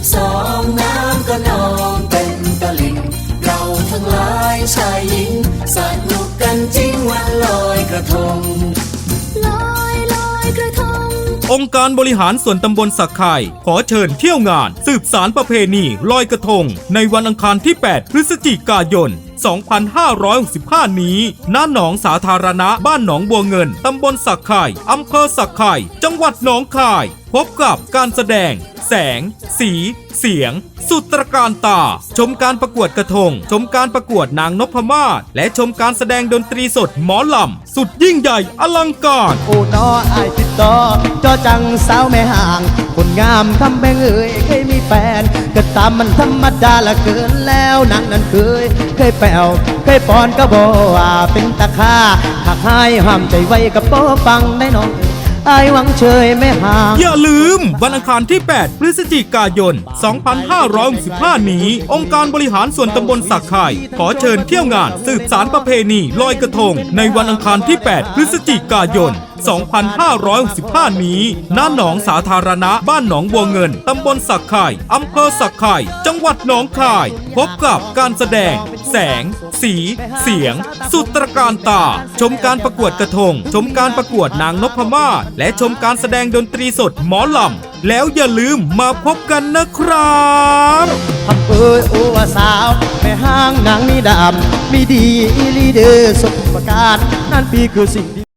สิบสองน้ำก็นองเต็มตลิ่ง เราทั้งหลายชายหญิงสนุกกันจริงวันลอยกระทงลอยลอยกระทง องค์การบริหารส่วนตำบลสักไข่ขอเชิญเที่ยวงาน สืบสารประเพณีลอยกระทง ในวันอังคารที่ 8 พฤศจิกายน2565 นี้ ณ หนองสาธารณะ บ้านหนองบัวเงิน ตำบลสักไข่อำเภอสักไข่ จังหวัดหนองคาย พบกับการแสดง แสง สี เสียง สุดตรการตา ชมการประกวดกระทง ชมการประกวดนางนพมาศและชมการแสดงดนตรีสดหมอลำ สุดยิ่งใหญ่อลังการโอ้นออติดต่อจอจังสาวแม่ห่าง คนงามคำแบงเอ่ยเคยมีแฟนก็ตามมันธรรมดาละเกินแล้วนางนั้นเคย เคยแปวเคยปอนก็บอกว่าเป็นตาค่าหากให้ห้ามใจไว้กับโปฟังได้น้องเอ้ ไอยหวังเฉยไม่ห่าง อย่าลืม วันอังคารที่ 8 พฤศจิกายน 2565 นี้ องค์การบริหารส่วนตำบลสักไข่ขอเชิญเที่ยวงานสืบสารประเพณีลอยกระทง ในวันอังคารที่ 8 พฤศจิกายน 2565 นี้ณหนองสาธารณะบ้านหนองบัวเงิน ตำบลสักไข่อำเภอสักไข่จังหวัดหนองคาย พบกับการแสดง แสง สี เสียง สุดตระการตา ชมการประกวดกระทง ชมการประกวดนางนพมาศและชมการแสดงดนตรีสดหมอลำ แล้วอย่าลืมมาพบกันนะครับทำเอ้ยโอวาสาวแม่ห้างนางมีดำมีดีอีลีเดอสมประการ นั่นปีคือสิ่ง